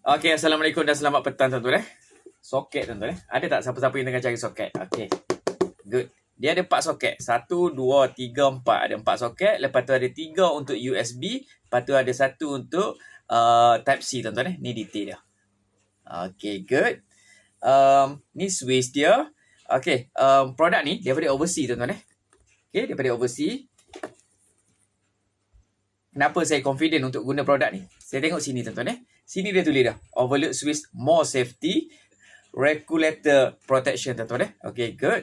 Okey, Assalamualaikum dan selamat petang tuan-tuan eh. Soket tuan-tuan eh. Ada tak siapa-siapa yang tengah cari soket? Okey. Good. Dia ada empat soket. Satu, dua, tiga, empat. Ada empat soket. Lepas tu ada tiga untuk USB. Lepas tu ada satu untuk uh, Type-C tuan-tuan eh. Ni detail dia. Okey, good. Um, ni switch dia. Okey, um, produk ni daripada overseas tuan-tuan eh. Okey, daripada overseas. Kenapa saya confident untuk guna produk ni? Saya tengok sini tuan-tuan eh. Sini dia tulis dah. Overload switch more safety. Regulator protection tuan-tuan eh. Okay, good.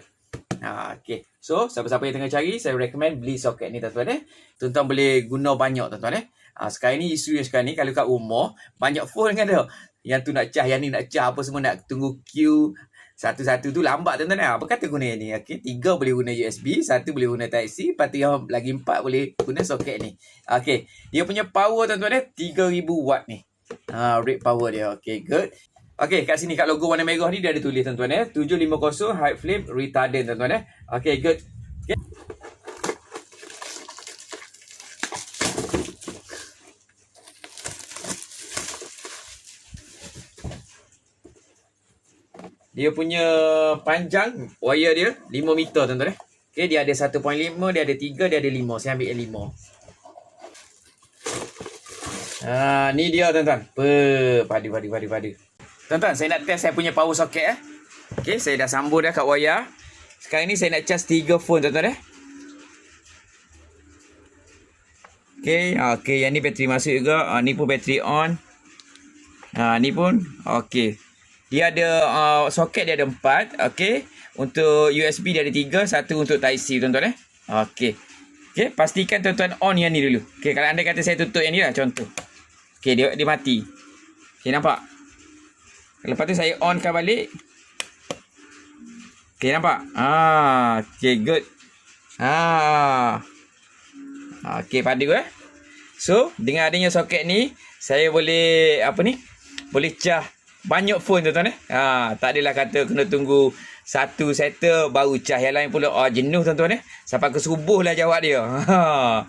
Ha, okay. So, siapa-siapa yang tengah cari, saya recommend beli soket ni tuan-tuan eh. Tuan-tuan boleh guna banyak tuan-tuan eh. Ha, sekarang ni isu yang sekarang ni, kalau kat rumah, banyak phone kan tu. Yang tu nak cas, yang ni nak cas, apa semua nak tunggu queue. Satu-satu tu lambat tuan-tuan eh. Apa kata guna ni? Okay. Tiga boleh guna USB, satu boleh guna Type-C, lepas tu yang lagi empat boleh guna soket ni. Okay. Dia punya power tuan-tuan eh, 3000 watt ni. Ha, rate power dia. Okay, good. Okay, kat sini kat logo warna merah ni dia ada tulis tuan-tuan eh. 750 high flame retardant tuan-tuan eh. Okay, good. Okay. Dia punya panjang wire dia 5 meter tuan-tuan eh. Okay, dia ada 1.5, dia ada 3, dia ada 5. Saya ambil yang 5. Ha, ni dia tuan-tuan. Padu padu padu padu. Tuan-tuan, saya nak test saya punya power socket eh. Okey, saya dah sambung dah kat wire. Sekarang ni saya nak charge 3 phone tuan-tuan eh. Okey, okey yang ni bateri masuk juga. Ha, ni pun bateri on. Ha, ni pun okey. Dia ada uh, soket dia ada 4, okey. Untuk USB dia ada 3, satu untuk Type-C tuan-tuan eh. Okey. Okey, pastikan tuan-tuan on yang ni dulu. Okey, kalau anda kata saya tutup yang ni lah contoh. Okey, dia dia mati. Okey, nampak? Lepas tu saya onkan balik. Okey, nampak? Ah, okey, good. Ah. Okey, padu eh. So, dengan adanya soket ni, saya boleh apa ni? Boleh cah banyak phone tuan-tuan eh. Ha, tak adalah kata kena tunggu satu settle baru cah yang lain pula. Oh, jenuh tuan-tuan eh. Sampai ke subuh lah jawab dia. Ha.